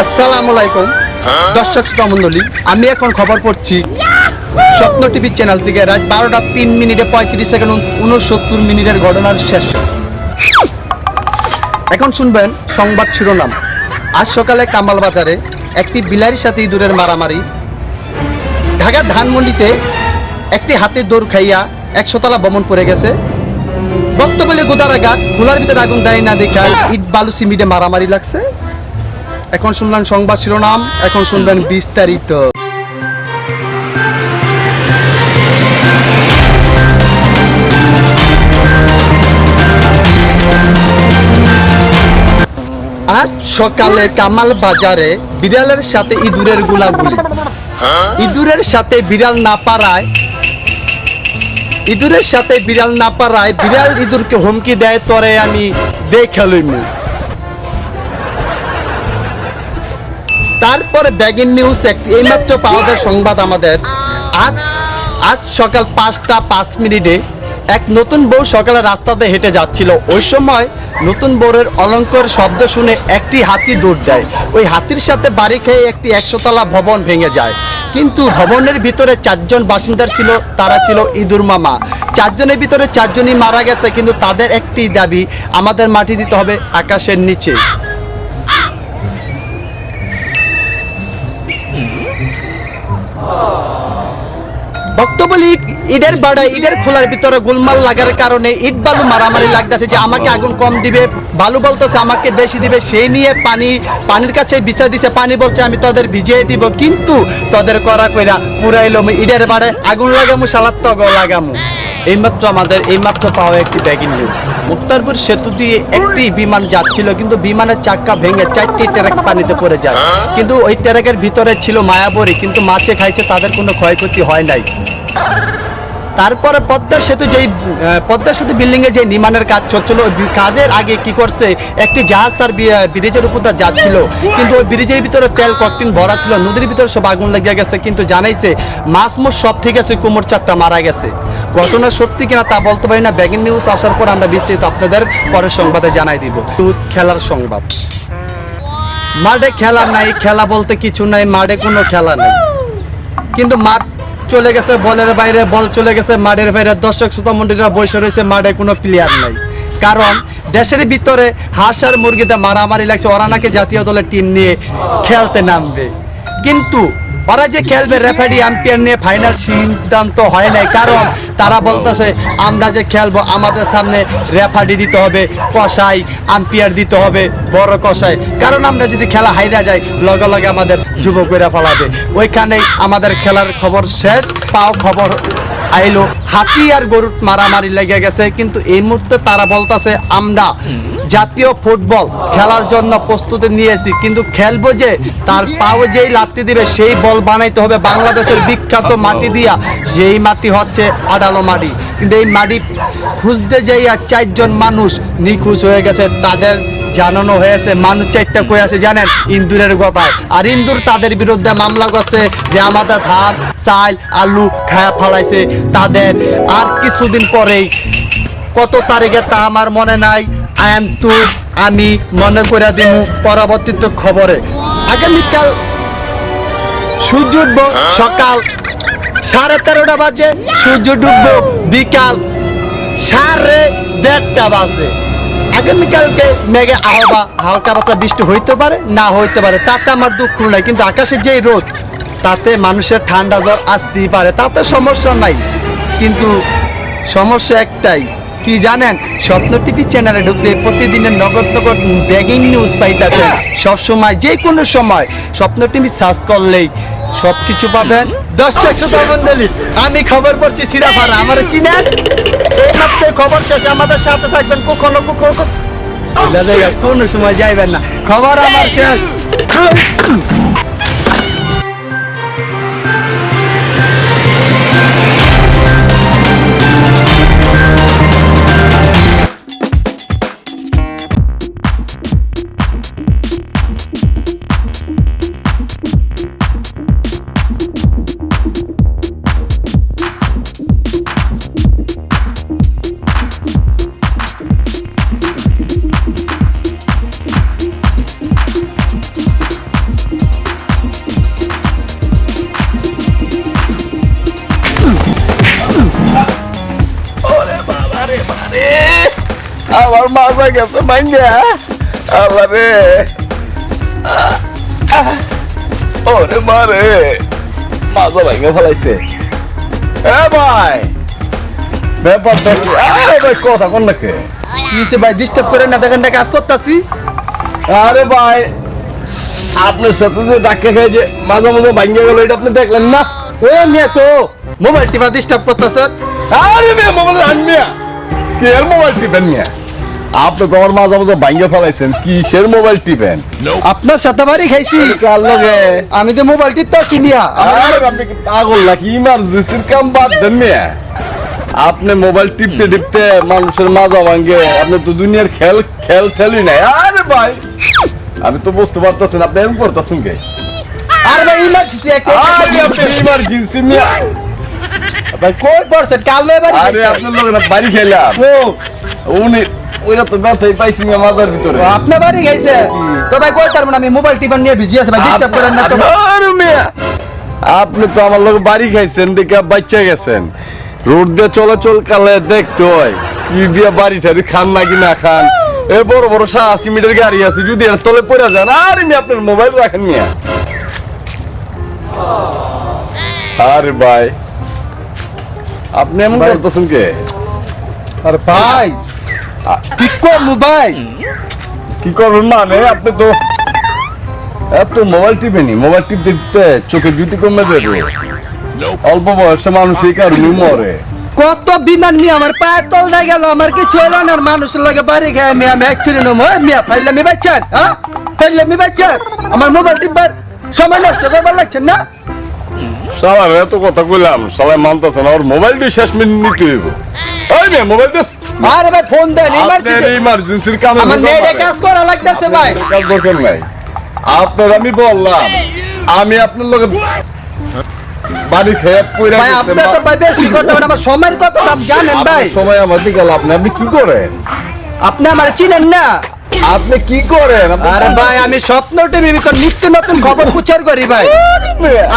আসসালামু আলাইকুম দর্শক, শ্রোতা মন্ডলী আমি এখন খবর পড়ছি স্বপ্ন টিভি চ্যানেল থেকে রাত বারোটা তিন মিনিটে পঁয়ত্রিশ সেকেন্ড উনসত্তর মিনিটের ঘটনার শেষ। এখন শুনবেন সংবাদ শিরোনাম। আজ সকালে কামাল বাজারে একটি বিলারির সাথে ইঁদুরের মারামারি। ঢাকার ধানমন্ডিতে একটি হাতে দৌড় খাইয়া একশোতলা ভ্রমণ পড়ে গেছে। বক্তব্যে গোদারাঘাট খোলার ভিতরে আগুন দেয় না দেখায় ইট বালু সিমিটে মারামারি লাগছে। এখন শুনলেন সংবাদ শিরোনাম এখন শুনবেন বিস্তারিত। আজ সকালে কামাল বাজারে বিড়ালের সাথে ইঁদুরের গুলাগুলি। ইঁদুরের সাথে বিড়াল না পারায় ইঁদুরের সাথে বিড়াল না পারায় বিড়াল ইঁদুরকে হুমকি দেয়, তরে আমি দেখে লইমু। তারপরে ব্যাগিন নিউজ এইমাত্র পাওয়া সংবাদ আমাদের। আজ আজ সকাল পাঁচটা পাঁচ মিনিটে এক নতুন বউ সকালে রাস্তাতে হেঁটে যাচ্ছিল। ওই সময় নতুন বউয়ের অলঙ্কর শব্দ শুনে একটি হাতি দৌড় দেয়। ওই হাতির সাথে বাড়ি খেয়ে একটি একশোতলা ভবন ভেঙে যায়। কিন্তু ভবনের ভিতরে চারজন বাসিন্দার ছিল, তারা ছিল ইঁদুর মামা। চারজনের ভিতরে চারজনই মারা গেছে, কিন্তু তাদের একটি দাবি, আমাদের মাটি দিতে হবে আকাশের নিচে। বক্তব্য ইট ইটের বাড়া, ইটের খোলার ভিতরে গোলমাল লাগার কারণে ইট বালু মারামারি লাগতেছে যে আমাকে আগুন কম দিবে। বালু বলতেছে আমাকে বেশি দিবে সেই নিয়ে পানি, পানির কাছে বিচার দিছে, পানি বলছে আমি তোদের ভিজিয়ে দিব। কিন্তু তোদের করা কইরা পুরাইলো ইটের বাড়ে আগুন লাগামু সালাত লাগামু। এইমাত্র আমাদের এইমাত্র পাওয়া একটি ব্যাগিং নিউজ মুক্তারপুর সেতু দিয়ে একটি বিমান যাচ্ছিল, কিন্তু বিমানের চাক্কা ভেঙে চারটি ট্রাক পানিতে পড়ে যায়। কিন্তু ওই ট্রাকের ভিতরে ছিল মায়াবরী, কিন্তু মাছে খাইছে, তাদের কোনো ক্ষয়ক্ষতি হয় নাই। তারপরে পদ্মা সেতু যেই পদ্মা সেতু বিল্ডিং এ যে নির্মাণের কাজ চলছিল কাজের আগে কি করছে, একটি জাহাজ তার ব্রিজের উপর দিয়ে যাচ্ছিল। কিন্তু ওই ব্রিজের ভিতরে তেল ককটিন ভরা ছিল, নদীর ভিতরে সব আগুন লেগে গেছে, কিন্তু জানাইছে মাছ মোট সব ঠিক আছে কুমোর চারটা মারা গেছে। ঘটনা সত্যি কিনা তা বলতে পারি না ব্যাগিং নিউজ আসার পর আমরা বিস্তারিত আপনাদের পরের সংবাদে জানাই দিব। নিউজ খেলার সংবাদ। মাঠে খেলা নাই, খেলা বলতে কিছু নাই, মাঠে কোনো খেলা নেই। কিন্তু মাঠ চলে গেছে, বলের বাইরে, বল চলে গেছে, মাঠের বাইরে। দর্শক, শ্রোতা মন্ডলীরা বসে রয়েছে, মাঠে কোনো প্লেয়ার নাই। কারণ দেশের ভিতরে হাঁস আর মুরগিতে মারামারি লাগছে, ওরা নাকি জাতীয় দলের টিম নিয়ে খেলতে নামবে। কিন্তু ওরা যে খেলবে রেফারি আম্পায়ার নিয়ে ফাইনাল সিদ্ধান্ত হয় নাই। কারণ তারা বলতেছে, আমরা যে খেলব, আমাদের সামনে রেফারি দিতে হবে কষাই আম্পিয়ার দিতে হবে, বড় কষাই কারণ আমরা যদি খেলা হাইরা যাই, লগে লগে আমাদের যুবকেরা ফলাবে ওইখানেই আমাদের খেলার খবর শেষ, পাও খবর আইলো। হাতি আর গরুর মারামারি লেগে গেছে, কিন্তু এই মুহূর্তে তারা বলতেছে, আমরা জাতীয় ফুটবল খেলার জন্য প্রস্তুতি নিয়েছি। কিন্তু খেলব যে, তার পাও যেই লাত্তি দিবে, সেই বল বানাইতে হবে বাংলাদেশের বিখ্যাত মাটি দিয়া। যেই মাটি হচ্ছে আডালো মাটি। কিন্তু এই মাটি খুঁজতে যাইয়া চারজন মানুষ নিখোঁজ হয়ে গেছে। তাদের জানানো হয়েছে, মানুষ চারটা কই আছে জানেন? ইন্দুরের গপায় আর ইন্দুর তাদের বিরুদ্ধে মামলা করছে যে, আমাদের ধান, চাল, আলু খায়া ফালাইছে। তাদের আর কিছুদিন পরেই, কত তারিখে তা আমার মনে নাই। কিন্তু আমি মনে করে দিব পরবর্তীত খবরে। আগামীকাল সূর্য উঠবো সকাল সাড়ে তেরোটা বাজে, সূর্য ডুববো বিকাল সাড়ে দেড়টা বাজে। আগামীকালকে মেঘে আহবা, হালকা পাতলা বৃষ্টি হইতে পারে, না হইতে পারে, তাতে আমার দুঃখ নাই, কিন্তু আকাশে যেই রোদ, তাতে মানুষের ঠান্ডা জ্বর আসতেই পারে, তাতে সমস্যা নাই। কিন্তু সমস্যা একটাই কি জানেন? স্বপ্ন টিভি চ্যানেলে ঢুকলে প্রতিদিনের নগদ নগদ ব্যাগিং নিউজ পাইতেছেন সবসময় যে কোনো সময়, স্বপ্ন টিভি সার্চ করলেই সব কিছু পাবেন। দর্শক শ্রোতা মণ্ডলী আমি খবর পড়ছি সিরাফার, আমার চিনেন? এই মাত্র খবর শেষ আমাদের সাথে থাকবেন কখনো কখনো কোনো সময় যাইবেন না। খবর আমার শেষ। আমার মাজা গেছে ভাঙ্গা আবারে ওরে মারে মাজা ভাঙ্গা ফেলাইছে। এ ভাই। ব্যাপার দেখি আরে ভাই কথা কোন নাকি কিসে ভাই ডিস্টার্ব করে না দেখেন না কাজ করতেছি? আরে ভাই আপনার সাথে যে ডাক্তার খাই যে মাঝে মাঝে ভাঙ্গে গেল এটা আপনি দেখলেন না? ও মিয়া তো মোবাইল টিপা ডিস্টার্ব করতেছ। আরে মেয়ে মোবাইল আনমিয়া কি এর মোবাইল টিপেন মিয়া? আপনি তো আমার মাঝে মাঝে ভাঙ্গে ফেলাইছেন কিসের মোবাইল টিপেন? আপনার সাথে বাড়ি খাইছি। কার লগে? আমি তো মোবাইল মিয়া। আমার আপনি কি পাগল নাকি? ইমার্জেন্সির কাম বাদ দেন মিয়া। আপনি মোবাইল টিপতে টিপতে মানুষের মাজা ভাঙ্গে আপনি তো দুনিয়ার খেল খেল ঠেলি নাই। আরে ভাই আমি তো বুঝতে পারতেছেন আপনি এরকম করতেছেন কে? আর ভাই ইমার্জেন্সি একটা আরে আপনি ইমার্জেন্সি মিয়া। ভাই কই পড়ছেন? কাল লয়ে বাড়ি আরে? আপনার না বাড়ি খেলাম। ও। উনি ওইটা তো ব্যথাই পাইছি মিয়া মাজার ভিতরে। আপনার বাড়ি খাইছে তো ভাই কই তার মানে আমি মোবাইল টিপা নিয়ে বিজি আছে ভাই ডিস্টার্ব করেন না তো আপনি তো আমার লোক বাড়ি খাইছেন দেখে বাচ্চা গেছেন। রোড দিয়ে চলাচল কালে দেখতে হয় কি দিয়ে বাড়ি ঠাড়ি খান নাকি না খান। এ বড় বড় সা আশি মিটার গাড়ি আছে যদি এর তলে পড়ে যান আর মিয়া আপনার মোবাইল রাখেন মিয়া। আরে ভাই আপনি এমন। করতেছেন কে? আরে ভাই ঠিক কর মোবাইল কি করবেন মানে? আপনি তো এত মোবাইল টিপেনি মোবাইল টিপতে টিপতে চোখের জুতি কমে যাবে। অল্প বয়সে মানুষ এই কারণে মরে। কত বিমান নিয়ে আমার পায়ের তল না গেল আমার কিছু হলো না। মানুষের লাগে বাড়ি খায় মিয়া আমি অ্যাকচুয়ালি নম মিয়া ফাইলে মি বাচ্চান হ্যাঁ? ফাইলে মি বাচ্চান আমার মোবাইল টিপবার সময় নষ্ট করবার লাগছেন না? সবাই এত কথা কইলাম সবাই মানতেছে না ওর মোবাইলটি শেষ মিনিট নিতে হইব। ওই মেয়ে মোবাইল তো আরে ভাই ফোন দেন ইমার্জেন্সি ইমার্জেন্সির কামে আমার নেটে কাজ করা লাগতেছে ভাই। কাজ দরকার নাই। আপনার আমি বললাম আমি আপনার লোকে বাড়ি খেয়ে পড়ে ভাই আপনি তো ভাই বেশি কথা বলেন আমার সময়ের দাম জানেন ভাই। সময় আমার দিকে লাভ আপনি কি করেন? আপনি আমার চিনেন না? আপনি কি করেন? আরে ভাই আমি স্বপ্ন টিভির ভিতর নিত্য নতুন খবর প্রচার করি ভাই।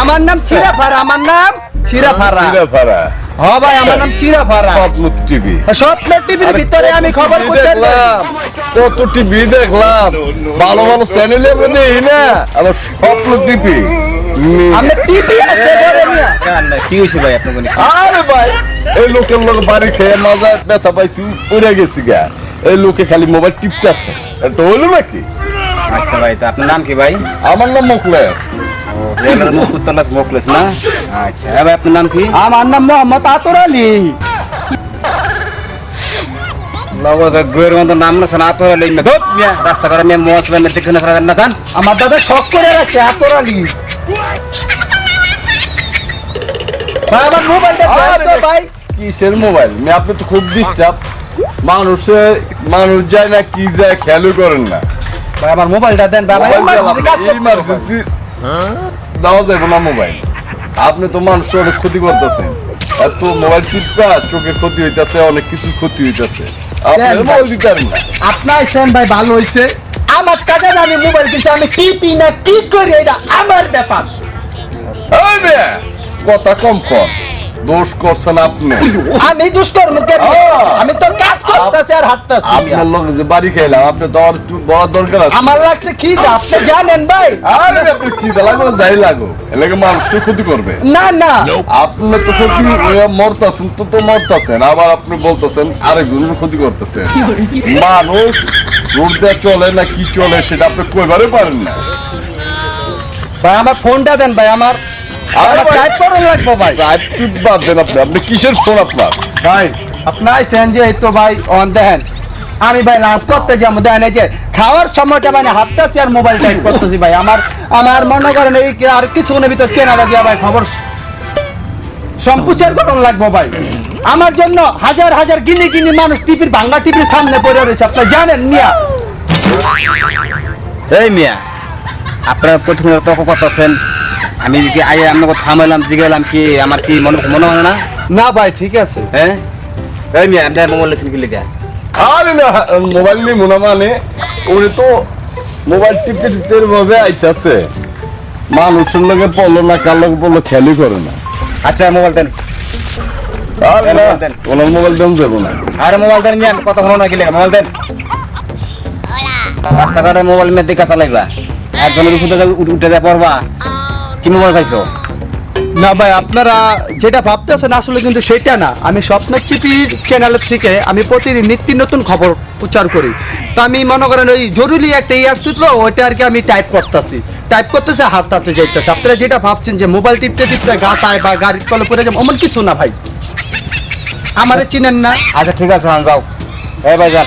আমার নাম চিরাফারা আমার নাম চিরাফারা। চিরাফাড়া হ ভাই আমার নাম চিরাফারা। স্বপ্ন টিভি। স্বপ্ন টিভির ভিতরে আমি খবর প্রচার করি। কত টিভি দেখলাম? ভালো ভালো চ্যানেলের মধ্যে এই না? আবার স্বপ্ন টিভি। আমি টিভি আছে ঘরে নিয়া। কি হয়েছে ভাই আপনার কোনে আরে ভাই এই লোকের লোক বাড়ি খেয়ে মজা ব্যথা পাইছি উড়ে গেছি গা। এই লোকে খালি মোবাইল টিপতেছে। এটা হইল নাকি? আচ্ছা ভাই তো আপনার নাম কি ভাই? আমার নাম মুখলেস। মুখ উত্তরলাস মুখলেস না? আচ্ছা ভাই আপনার নাম কি? আমার নাম মোহাম্মদ আতর আলী। রাস্তা করে না জান? আমার দাদা শখ করে রাখছে আতর আলী। ভাই আমার মোবাইলটা ভাই। কিসের মোবাইল? আপনি তো খুব ডিস্টার্ব মানুষের মানুষ যায় না কি যায় খেয়ালও করেন না। ভাই আমার মোবাইলটা দেন ভাই। ইমার্জেন্সি দেওয়া যাবে না মোবাইল। আপনি তো মানুষের অনেক ক্ষতি করতেছেন। এত মোবাইল টিপটা চোখের ক্ষতি হইতাছে অনেক কিছু ক্ষতি হইতাছে। আপনার সেম ভাই। ভালো হয়েছে আমার কাজে আমি মোবাইল কিনছি আমি টিপি না কি করি এটা আমার ব্যাপার। কথা কম কর। দোষ করছেন আপনি। আমি দুষ্কর্ম কেন আমি তো কাজ করতেছি আর হাঁটতেছি। আপনার লোক যে বাড়ি খাইলাম আপনি তো আর বড় দরকার আছে। আমার লাগছে কি আপনি জানেন ভাই। আরে আপনি কি লাগো যাই লাগো এলাকা মানুষকে ক্ষতি করবে। না না। আপনি তো ক্ষতি মরতাছেন তো তো মরতাছেন। আবার আপনি বলতেছেন আরেকজনের ক্ষতি করতেছেন মানুষ রোড দিয়ে চলে না কি চলে সেটা আপনি কইবারে পারেন না। ভাই আমার ফোনটা দেন ভাই আমার আরে আমার টাইপ করুন লাগবো ভাই। রাইট টিপ বাদ দেন আপনি? আপনি কিসের ফোন আপনার? ভাই আপনি আইছেন এই তো ভাই অন দেখেন। আমি ভাই লাঞ্চ করতে যাব দেখেন এই যে খাওয়ার সময়টা মানে আর মোবাইল টাইপ করতেছি ভাই। আমার আমার মনে করেন এই আর কিছুক্ষণের ভিতর চেনা লাগিয়া ভাই খবর সম্প্রচার করুন লাগবো ভাই। আমার জন্য হাজার হাজার গিনি গিনি মানুষ টিভির ভাঙ্গা টিভির সামনে পড়ে রয়েছে আপনি জানেন মিয়া। এই মিয়া আপনারা কঠিন তর্ক করতেছেন আমি কি আই আপনাকে থামাইলাম জিগাইলাম কি আমার কি মনে মনে হয় না? না ভাই ঠিক আছে। হ্যাঁ এই মিয়া আপনি মোবাইল লেছেন কি লিখা আরে না মোবাইল নিয়ে মনে মানে উনি তো মোবাইল টিপতে টিপতে ভাবে আইতাছে। মানুষের লগে পড়ল না কার লগে পড়ল খেয়ালই করে না। আচ্ছা মোবাইল দেন। মোবাইল দেন। ওনার মোবাইল দেন যাব না। আরে মোবাইল দেন নিয়ে কথা বলো না গেলে মোবাইল দেন। রাস্তাঘাটে মোবাইল মেয়ে দেখা চালাইবা। একজনের উপরে উঠে উঠে যা পড়বা। কি মোবাইল খাইছো? না ভাই আপনারা যেটা ভাবতেছেন আসলে কিন্তু সেটা না। আমি স্বপ্ন চিপির চ্যানেলের থেকে আমি প্রতিদিন নিত্য নতুন খবর প্রচার করি। তো আমি মনে করেন ওই জরুরি একটা ইয়ার ছিল ওইটা আর কি আমি টাইপ করতেছি। টাইপ করতেছে হাত হাতে যাইতেছে। আপনারা যেটা ভাবছেন যে মোবাইল টিপতে টিপতে গাতায় বা গাড়ির তলে পড়ে যাব এমন কিছু না ভাই। আমারে চিনেন না। আচ্ছা ঠিক আছে যাও। এই ভাই যান